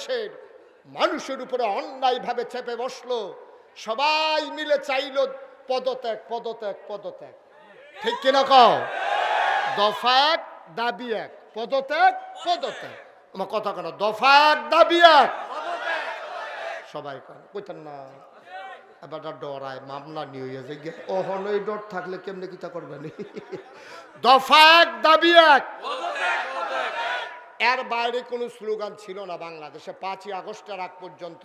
বাংলাদেশের মানুষের উপরে অন্যায়ভাবে চেপে বসল। সবাই মিলে চাইলো পদত্যাগ পদত্যাগ পদত্যাগ। ঠিক কিনা কও? দফা এক, দাবি এক। পদত্যাগ পদত্যাগ। আমার কথা কেন, দফা এক, দাবি এক। সবাই কইতেন না। এবার ডরায় মামলা নিয়ে যায় ওহন এই ডর থাকলে কেমনে কিতা করবেন? দফা এক, দাবি এক। এর বাইরে কোনো স্লোগান ছিল না বাংলাদেশে। পাঁচই আগস্টের আগ পর্যন্ত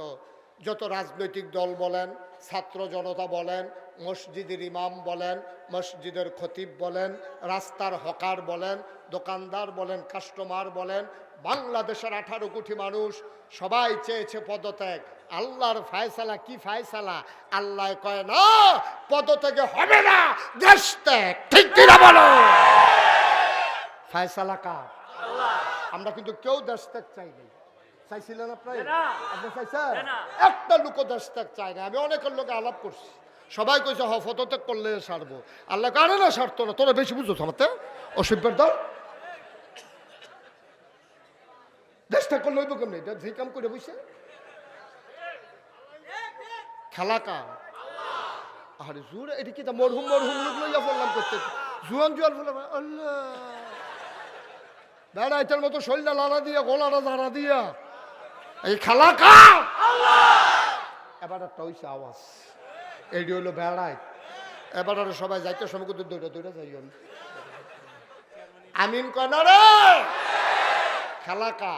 যত রাজনৈতিক দল বলেন, ছাত্র জনতা বলেন, মসজিদের ইমাম বলেন, মসজিদের খতিব বলেন, রাস্তার হকার বলেন, দোকানদার বলেন, কাস্টমার বলেন, বাংলাদেশের আঠারো কোটি মানুষ সবাই চেয়েছে পদত্যাগ। আল্লাহর ফায়সালা কি ফায়সালা? আল্লাহ কয়, না, পদত্যাগে হবে না, দেশ ত্যাগ। ঠিক কিনা বলো? ফায়সালা কার? আমরা কিন্তু কেউ দেশ ত্যাগ চাই নাই। চাইছিলেন আপনার? আপনি চাইছেন? একটা লোক দেশ ত্যাগ চাই না আমি অনেকের লোকে আলাপ করছি। সবাই কইছে হ ফটোত্যাগ করলে সারবো। আল্লাহ কারে না সারতো না। তোরা বেশি বুঝছ আমাতে অসভ্যের দল দেশ ত্যাগ করলে হইব কেমনি? এটা যে কাম করে বসে। খেলা কার? আরে জোর এটা কি তা মরহুম মরহুম লোক লইয়া পড়লাম করতে জুয়ান জুয়ান বললাম আল্লাহ। বেড়া এটার মতো শরীরটা লাড়া দিয়া, গলাটা দাঁড়া দিয়া। এই খেলা এবার একটা হইছে আওয়াজ। এইটি হইল বেড়ায় এবার আর সবাই যাইতে সময় কিন্তু দৌড়া দৌড়া যাই আমি আমিন কনা রে! খেলা কা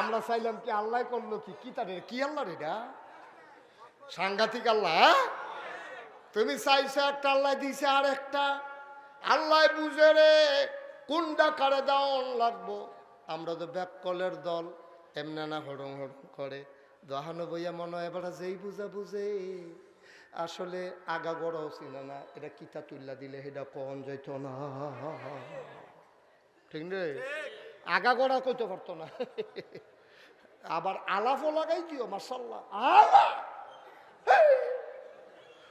আমরা চাইলাম কি আল্লাহ করল কি? কি তাদের কি আল্লাহ এটা? সাংঘাতিক আল্লাহ হ্যাঁ? তুমি চাইছো একটা আল্লাহ, দিছে আর একটা আল্লাহ বুঝে রে। কোনটা কারে দাওন লাগবো? আমরা তো ব্যাক কলের দল, এমনি না হড়ং হড়ং করে। দহানো বইয়া মনে এবার যেই বুঝা বুঝে। আসলে আগা গড়াও ছিল না, এটা কিতা তুল্লা দিলে সেটা কন যাইত না। ঠিক রে আগা গড়া কইতে পারতো না। আবার আলাফও লাগাই দিও মার্শাল্লাহ আলা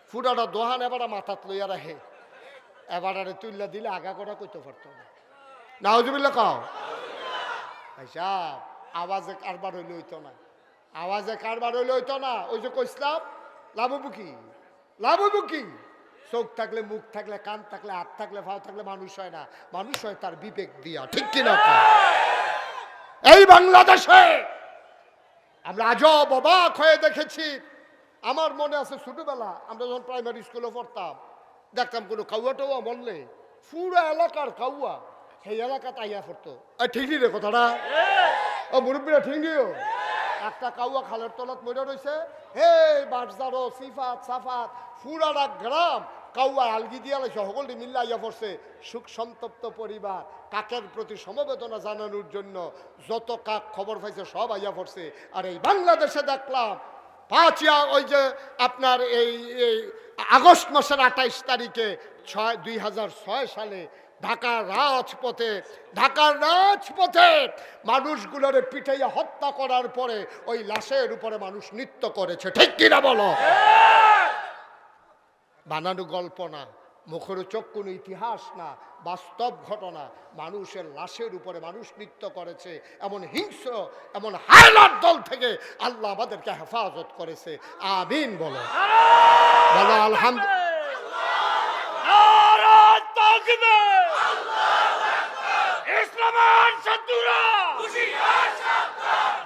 ফুটাটা দোহান এবার মাথাত লইয়া রাখে। এবার তুল্লা দিলে আগা করা কইতে পারতো না। নাউজুবিল্লা কও। হিসাব আওয়াজে কারবার হইলে হইতো না। আওয়াজে কারবার হইলে হইতো না। ওই যে কইসলাম লাভবু কি? লাভবু কি? চোখ থাকলে, মুখ থাকলে, কান থাকলে, হাত থাকলে, ভাও থাকলে মানুষ হয় না। মানুষ হয় তার বিবেক দিয়া, ঠিক কিনা? এই বাংলাদেশে আমরা আজব অবাক হয়ে দেখেছি। আমার মনে আছে ছোটবেলা আমরা যখন প্রাইমারি স্কুলে পড়তাম, দেখতাম কোনো কাউয়া টাউয়া মরলে, পুরো এলাকার কাউয়া সেই এলাকাতে আইয়া পড়তো ঠিক রে কথাটা? ও মুরব্বীরা ঠিক নিও? একটা কাউয়া খালের তলত মরে রয়েছে হে বাটজারো সিফাত সাফাত পুরাটা গ্রাম কাউয়া আলগি দিয়া লাইছে সকলটি মিল্লা আইয়া পড়ছে। সুখ সন্তপ্ত পরিবার কাকের প্রতি সমবেদনা জানানোর জন্য যত কাক খবর পাইছে সব আইয়া পড়ছে। আর এই বাংলাদেশে দেখলাম পাঁচিয়া ওই যে আপনার এই আগস্ট মাসের আঠাইশ তারিখে ছয় দুই হাজার ছয় সালে ঢাকার রাজপথে ঢাকার রাজপথে মানুষগুলোরে পিঠাইয়া হত্যা করার পরে ওই লাশের উপরে মানুষ নৃত্য করেছে। ঠিক কিনা বলো? বানানো গল্প না, মুখের চোখ কোনো ইতিহাস না, বাস্তব ঘটনা। মানুষের লাশের উপরে মানুষ নৃত্য করেছে, এমন হিংস্র, এমন হাইলার দল থেকে আল্লাহ আমাদেরকে হেফাজত করেছে। আমিন বলো। বলো আলহামদুলিল্লাহ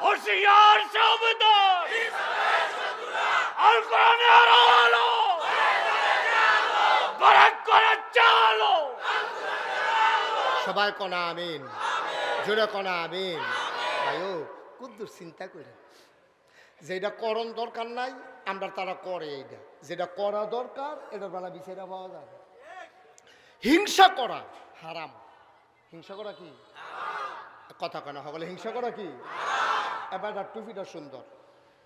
হুঁশিয়ার সাবধান আল আলো। বারাক করে চালো। সবাই কনা আমিন। জোরে কনা আমিন। ভাইও কুদ্দুর চিন্তা করে যেটা করণ দরকার নাই, আমরা তারা করে এইটা। যেটা করা দরকার, এটার বেলা বিচারা পাওয়া যাবে। হিংসা করা হারাম। হিংসা করা কি? কথা কেনা সকলে হিংসা করা কি? এবার টুপিটা সুন্দর।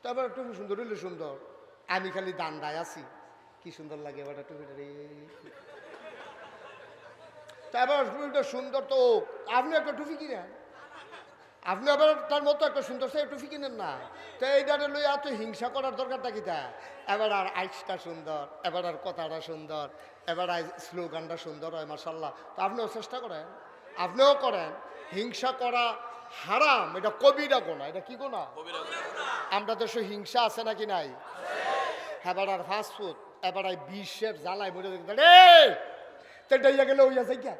তো এবার টুপি সুন্দর হইলে সুন্দর। আমি খালি দান্ডায় আছি। কি সুন্দর লাগে এবার টুপিটা রে। এবার টুপিটা সুন্দর তো। আপনি একটা টুপি কিনেন? আপনি আবার তার মতো একটা সুন্দর সে টুপি কিনেন না। তো এইটারে লই এত হিংসা করার দরকারটা কি তা? এবার আর আইসটা সুন্দর এবার আর কথাটা সুন্দর এবার আর স্লোগানটা সুন্দর হয় মার্শাল্লাহ তো আপনিও চেষ্টা করেন আপনিও করেন। হিংসা করা হারাম এটা কবিরা গোনা এটা কি গোনা? আমরা দেশে হিংসা আছে নাকি নাই? এবার আর ফাস্ট ফুড এবার আর বিশ্বের জ্বালায় মরে দেখতে রে! তেটাইয়া গেলে ওই আছে কিয়া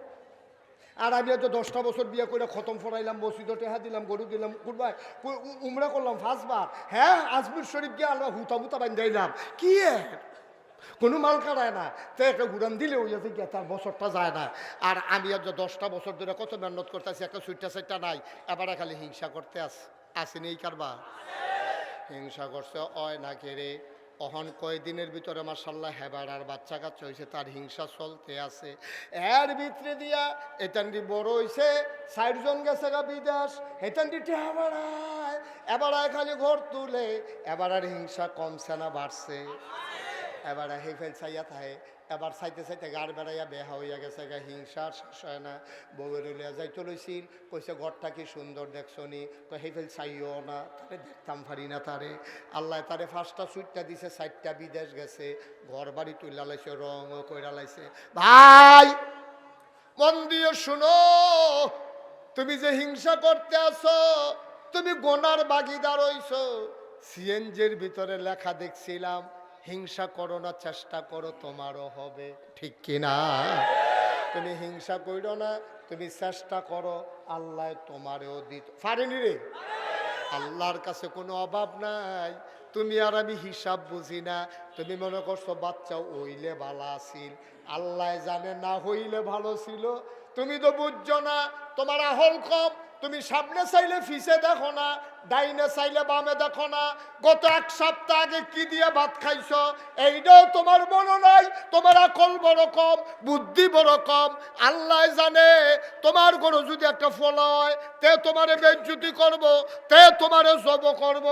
আর আমি তো দশটা বছর বিয়ে করে খতম ফরাইলাম, মসজিদ টেহা দিলাম, গরু দিলাম, কুরবাই কু- উমরা করলাম ফার্স্টবার হ্যাঁ আজমির শরীফ গিয়ে আল্লাহ হুতা মুতা বান দিলাম। কি? কোনো মাল কাটায় না। তো একটা ঘুরান দিলে ওই আছে গিয়ে তার বছরটা যায় না। আর আমি আজ দশটা বছর ধরে কত মেহনত করতে করতেছি, একটা সুইটটা সাইটটা নাই। এবার খালি হিংসা করতে আস আসেনি এই কারবার। হিংসা করছে, অয় না কেড়ে অহন কয়দিনের ভিতরে মার্শাল্লাহ হেবার আর বাচ্চা কাচ্চা হয়েছে তার হিংসা চলতে আছে। এর ভিতরে দিয়া এটানটি বড় হয়েছে সাইডজন গেছে গা বিদাস এটানটি টেহা এবার খালি ঘর তুলে, এবার আর হিংসা কমছে না, বাড়ছে। এবার হে ফেল চাইয়া থাকে এবার চাইতে চাইতে গাড় বেড়াইয়া বেহা হইয়া গেছে গা হিংসা শেষ হয় না বউয়ের উলিয়া যাইতে লইছিল, কইছে, ঘরটা কি সুন্দর দেখছনি তো হে ফেল চাইও না, তারে দেখতাম পারি না তারে। আল্লাহ তারে ফার্স্টটা সুইটটা দিছে, চারটা বিদেশ গেছে ঘর বাড়ি তুইলা লাইছে, রঙও কইরা লাইছে। ভাই, মন দিয়ে শুনো, তুমি যে হিংসা করতে আসো তুমি গোনার বাগিদার হইছো সিএনজির ভিতরে লেখা দেখছিলাম হিংসা করো না, চেষ্টা করো, তোমারও হবে। ঠিক কিনা তুমি হিংসা করো না, তুমি চেষ্টা করো, আল্লাহ তোমারও দিত। পারেনি রে? আল্লাহর কাছে কোনো অভাব নাই। তুমি আর আমি হিসাব বুঝি না। তুমি মনে করছ, বাচ্চা হইলে ভালো আছিল। আল্লাহ জানে না হইলে ভালো ছিল। তুমি তো বুঝছ না, তোমার আহল কম। তুমি সামনে চাইলে ফিসে দেখো না, ডাইনে চাইলে বামে দেখো না। গত এক সপ্তাহ আগে কি দিয়ে ভাত খাইছ? এইটাও তোমার মনে নাই। তোমার আকল বড় কম, বুদ্ধি বড় কম। আল্লাহ জানে, তোমার গরু যদি একটা ফল হয়, তে তোমারে বেঞ্চুতি করব, তে তোমারে জব করব।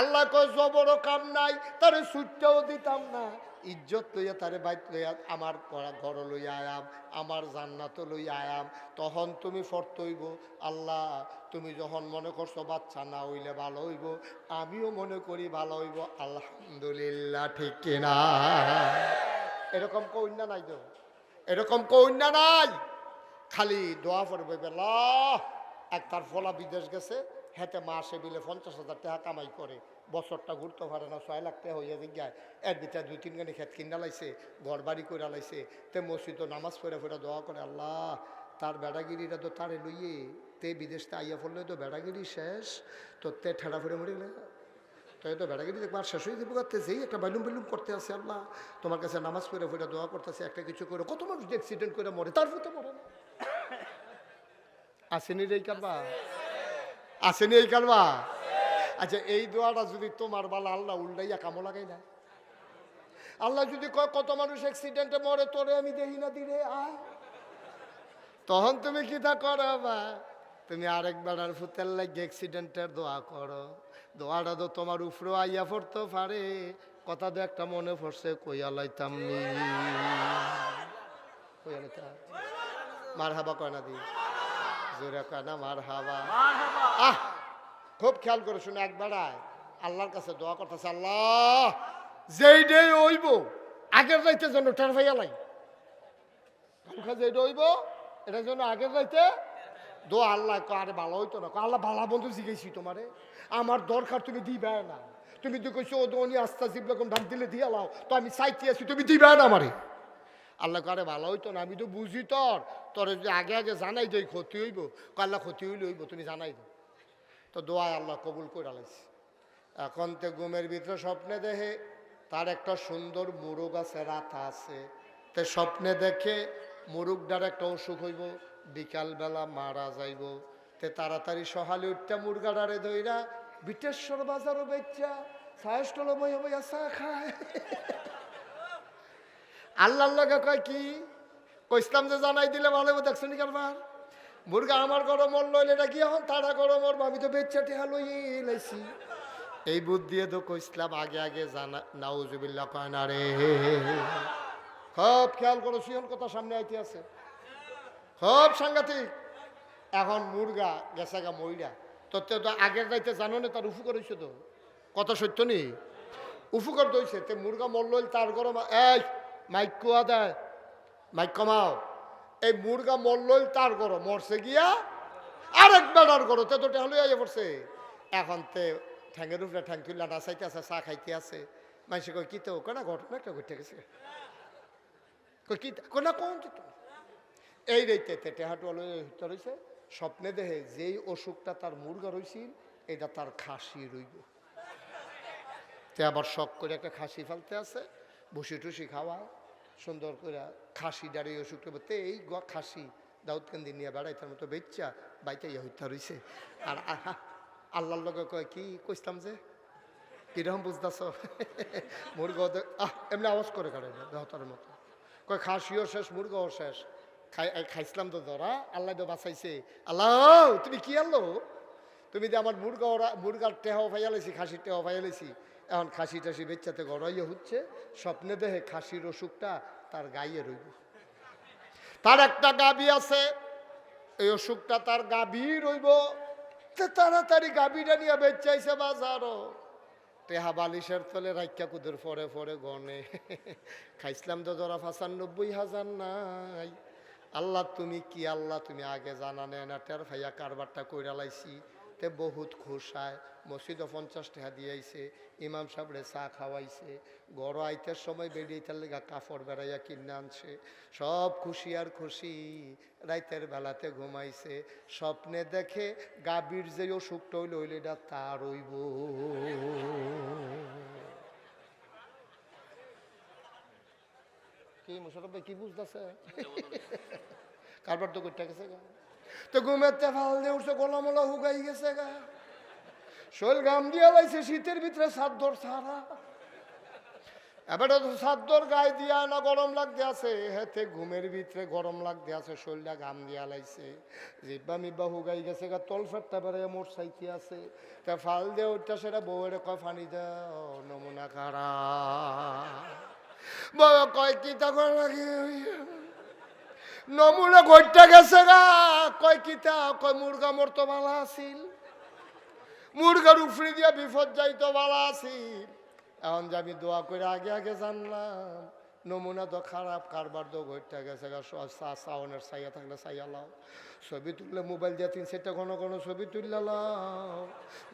আল্লাহ কয়, জবরও কাম নাই, তারে সুটটাও দিতাম না। ইজ্জত লইয়া তারে বাইত লইয়া আমার ঘর লইয়া আয়াম, আমার জান্নাত লইয়া আয়াম, তখন তুমি ফরতইব আল্লাহ, তুমি যখন মনে করছ বাচ্চা না হইলে ভালো হইব, আমিও মনে করি ভালো হইব। আলহামদুলিল্লাহ, ঠিক কিনা? এরকম কন্যা নাই তো? এরকম কন্যা নাই? খালি দোয়া পড়বে, বেলা এক তার ফলা বিদেশ গেছে। হেতে মাসে বিলে পঞ্চাশ হাজার টাকা কামাই করে। বছরটা ঘুরতে পারে না ছয় লাখ টাকা হইয়া দিক যায় এর ভিতরে দুই তিন গানি খেত কিনা লাইছে ঘর বাড়ি করে লাইছে। তে মসজিদ নামাজ পড়ে ফেরা দোয়া করে আল্লাহ তার বেড়াগিরিটা তো তারে লইয়ে তে বিদেশতে আইয়া পড়লে তো বেড়াগিরি শেষ। তো তে ঠেলা ফিরে মরে গেলে? তো এই তো বেড়াগিরি দেখবার শেষ হয়ে যাব করতে যেই একটা বাইলুম বেলুম করতে আসে আল্লাহ তোমার কাছে নামাজ পড়ে পড়ে দোয়া করতেছে একটা কিছু করে। কত মানুষ অ্যাক্সিডেন্ট করে মরে তার তো মরে না। আসেনি রে এই কারবা আসেনি এই কারবা আচ্ছা এই দোয়াটা যদি তোমার বালা আল্লাহ উল্টাইয়া কামো লাগাই না। আল্লাহ যদি কয়, কত মানুষ অ্যাক্সিডেন্টে মরে, তোরে আমি দেখি না আয়। তখন তুমি কি তা করো বা তুমি আরেকবার আর ফুতের লাগে অ্যাক্সিডেন্টের দোয়া করো। দোয়াটা তো তোমার উপরে আইয়া পড়তে পারে। কথা তো একটা মনে পড়ছে কইয়া লাইতাম নি? মার হাবা কয় না দি? জোরে কয় না মার হাবা আহ খুব খেয়াল করে শুনে একবার আয় আল্লাহর কাছে দোয়া করতেছে আল্লাহ যেই ডে হইব আগের রাইতে যেন টের ভাইয়া লাই যেটা হইব এটার জন্য আগের রাইতে দোয়া আল্লাহ আরে ভালো হইতো না। আল্লাহ ভালো বন্ধু জিজ্ঞেসি তোমারে। আমার দরকার তুমি দিবে না। তুমি তো কইছো ও দোনি আস্তা জিব রকম দিলে দিয়ে লাও। তো আমি চাইতে আছি তুমি দিবে না আমারে। আল্লাহ করে ভালো হইতো না, আমি তো বুঝি তোর। তোর যদি আগে আগে জানাই যে ক্ষতি হইব? আল্লাহ, ক্ষতি হইলে হইব, তুমি জানাই দাও। তো দোয়া আল্লাহ কবুল করে আলাইছি। এখন তে ঘুমের ভিতরে স্বপ্নে দেখে, তার একটা সুন্দর মুরগ আছে, রাতা আছে। তে স্বপ্নে দেখে মুরগটার একটা অসুখ হইব, বিকালবেলা মারা যাইব। তে তাড়াতাড়ি সহালে উঠতে মুরগাডারে ধইরা বিটেশ্বর বাজারও বেচা সায়স্টল বইয়া বইয়া চা খায়। আল্লাহর কয় কি? কইসলাম যে জানাই দিলে ভালো হইবো দেখছ নি কারবার? মুরগা আমার গরম মরলো এটা কি এখন তারা গরম মরবো আমি তো বেচ্চা টেহা লাইছি। এই বুদ্ধি তো কইসলাম আগে আগে জানা, নাউজুবিল্লাহ কয় না রে। খুব খেয়াল করো, সিহন কথা সামনে আইতে আছে। খুব সাংঘাতিক। এখন মুরগা গেছে গা মইরা। তো তে আগের রাইতে জানো না, তার উফু করেছে তো। কথা সত্য নি? উফু করে দইছে তে মুরগা মরল তার গরম, এই মাইক কুয়া দেয় মাইক কমাও। এই মুরগা মরল তার গরম, মরছে গিয়া আরেক বেড়ার গরু তে তো টেহলে আইয়া পড়ছে। এখন তে ঠ্যাঙ্গের উপরে ঠ্যাং তুললা নাচাইতে আছে চা খাইতে আছে মানুষ কই কি তো কোনা ঘটনা একটা ঘটে গেছে। কই কি কোনা কোন এই রেতে তে টেহাটু আলো রয়েছে স্বপ্নে দেহে যেই অসুখটা তার মুরগা রইছিল এটা তার খাসি রইব। তে আবার শখ করে একটা খাসি ফেলতে আছে ভুসি টুসি খাওয়া, সুন্দর করে খাসি দাঁড়িয়ে অসুখটা বলতে এই গ খাসি দাউদকান্দি নিয়ে বেড়াইতার মতো বেচ্চা বাইতে ইয়ে হইতে রইছে। আর আল্লাহর লগে কয়, কি কইতাম যে? কীরকম বুঝতেছ? মুরগা আহ, এমনি আওয়াজ করে না, দেহতার মতো। কয়, খাসিও শেষ, মুরগাও শেষ। খাই খাইছিলাম তো ধরা আল্লাহ তো বাঁচাইছে। আল্লাহ, তুমি কি আনলো? তুমি যে আমার মুরগা ওরা মুরগার টেহাও ফাইয়ালেছি খাসির টেহাও ফাইয়ালেছি এখন খাসি টাসি বেচ্চাতে গড়াইয়া হচ্ছে, স্বপ্নে দেহে খাসির অসুখটা তার গাইয়ে রইব। তার একটা গাবি আছে, এই অসুখটা তার গাবি রইব। তাড়াতাড়ি গাবিটা নিয়ে বেচাইছে বাজারও। টেহা বালিশের তলে রাইকা কুদের ফরে ফরে গনে। খাইছিলাম তো ধরা পঁচানব্বই হাজার নাই। আল্লাহ, তুমি কি আল্লাহ, তুমি আগে জানা নেয় না। টের ভাইয়া কারবারটা কইরা লাইছি। তে বহুত খুশায় মসজিদও পঞ্চাশ টাকা দিয়েছে ইমাম সাহেবরে চা খাওয়াইছে। গড় আইতের সময় বেরিয়েইতার লেগা কাপড় বেড়াইয়া কিনে আনছে। সব খুশি আর খুশি রাইতের বেলাতে ঘুমাইছে। স্বপ্নে দেখে গাবির যে অসুখটা হইল হইলে এটা তার হইব। কি মুশারফ ভাই কি বুঝতেছে? কারবার তো করতে গেছে গা। তো ঘুমেতে ফাল দিয়ে উঠছে, গোলামলা হুগাই গেছে গা। শৈল গাম দিয়া লাইছে, শীতের ভিতরে সাদ্দর সারা। এবারে তো সাদ্দর গায়ে দিয়া না গরম লাগতে আছে। হেতে ঘুমের ভিতরে গরম লাগতে আছে শরীরটা ঘাম দিয়া লাইছে। জিব্বা মিব্বা হুগাই গেছে গা, তল ফেটটা বেড়ে মোট সাইতে আছে। তা ফাল দিয়ে উঠটা সেটা বউয়ের কয়, ফানি দাও, নমুনা খারা বউ কয়, কি তখন লাগে? নমুনা ঘটতে গেছে গা। কয় কিতা? কয়, মুরগা মরতো ভালো আছিল। মুরগার উফরি দিয়া বিপদ যাইতো ভালো আছিল। এখন যে আমি দোয়া করে আগে আগে জানলাম, নমুনা তো খারাপ, কারবার তো ঘটতে গেছে সাউনের সাইয়া থাকলে সাইয়া লাও। ছবি তুললে মোবাইল দিয়ে তিন সেটা কোনো কোনো ছবি তুললে লাও।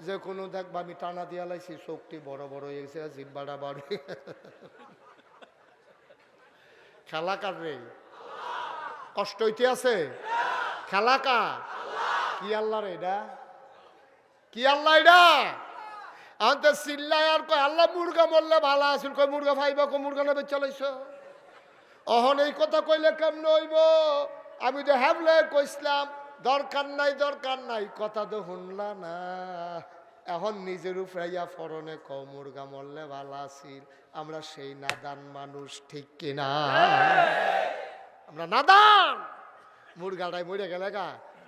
যে কোনো দেখবা আমি টানা দিয়া লাইছি, চোখটি বড় বড় হয়ে গেছে, জিব্বাটা বড়। খেলা কার রে? কষ্ট হইতে আছে? খেলা কা কি আল্লাহ রে এটা? কি আল্লাহ এটা? আমি তো চিল্লাই আর কয় আল্লাহ মুরগা মরলে ভালো আছিল কয় মুরগা ফাইবা কো মুরগা নেবে চলাইছ অহন এই কথা কইলে কেমন হইব? আমি তো হ্যাবলে কইসলাম দরকার নাই দরকার নাই, কথা তো শুনলা না। এখন নিজের উপরাইয়া ফরনে ক মুরগা মরলে ভালো আছিল। আমরা সেই নাদান মানুষ, ঠিক কিনা? আমরা নাদান। মুরগাটাই মরে গেলে গা।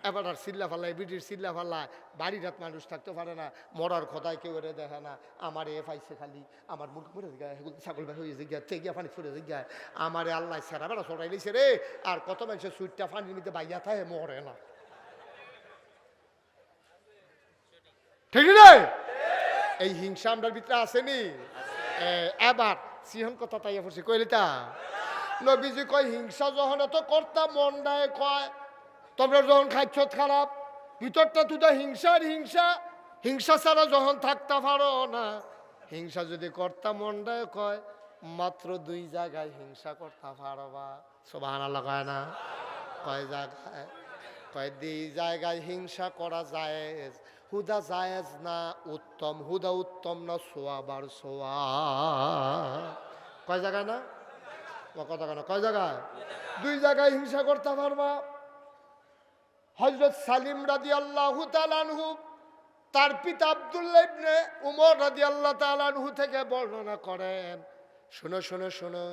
এবার আর চিল্লা ফাল্লাই বিটির চিল্লা ফাল্লায়, বাড়ির হাত মানুষ থাকতে পারে না, মরার কথায় কেউ এরে দেখে না। আমার এ পাইছে খালি, আমার মুরগ মরে যায় ছাগল ভাই হয়ে যায় তে গিয়া পানি ফুরে যায় আমার আল্লাহ সেরা বেড়া সরাই নিছে রে, আর কত মানুষের সুইটটা পানির মধ্যে বাইয়া থাকে মরে না। ঠিক রে এই হিংসা আমরা ভিতরে আসেনি। এবার সিহন কথা তাই পড়ছি কইলি তা? নবীজি কয়, হিংসা যখন এত কর্তা, মন দেয়, কয়, তোমরা যখন খাচ্ছ খারাপ। ভিতরটা তুই হিংসার হিংসা। হিংসা ছাড়া যখন থাকতে পারো না। হিংসা যদি কর্তা, মন দেয়, কয়, মাত্র দুই জায়গায় হিংসা করতে পারবা আল্লাহ কয় না? কয় জায়গায়? কয়, দুই জায়গায় হিংসা করা জায়েজ, হুদা জায়েজ না উত্তম, হুদা উত্তম না সোয়াবার সোয়া কয় জায়গায় না? কথা কয় জায়গায় দুই জায়গায় হিংসা করতে পারবা হজরত সালিম রাদি আল্লাহ তালানহু তার পিতা আবদুল্লাহ উমর রাদি আল্লাহ তালানহু থেকে বর্ণনা করেন শুনো শুনো শুনো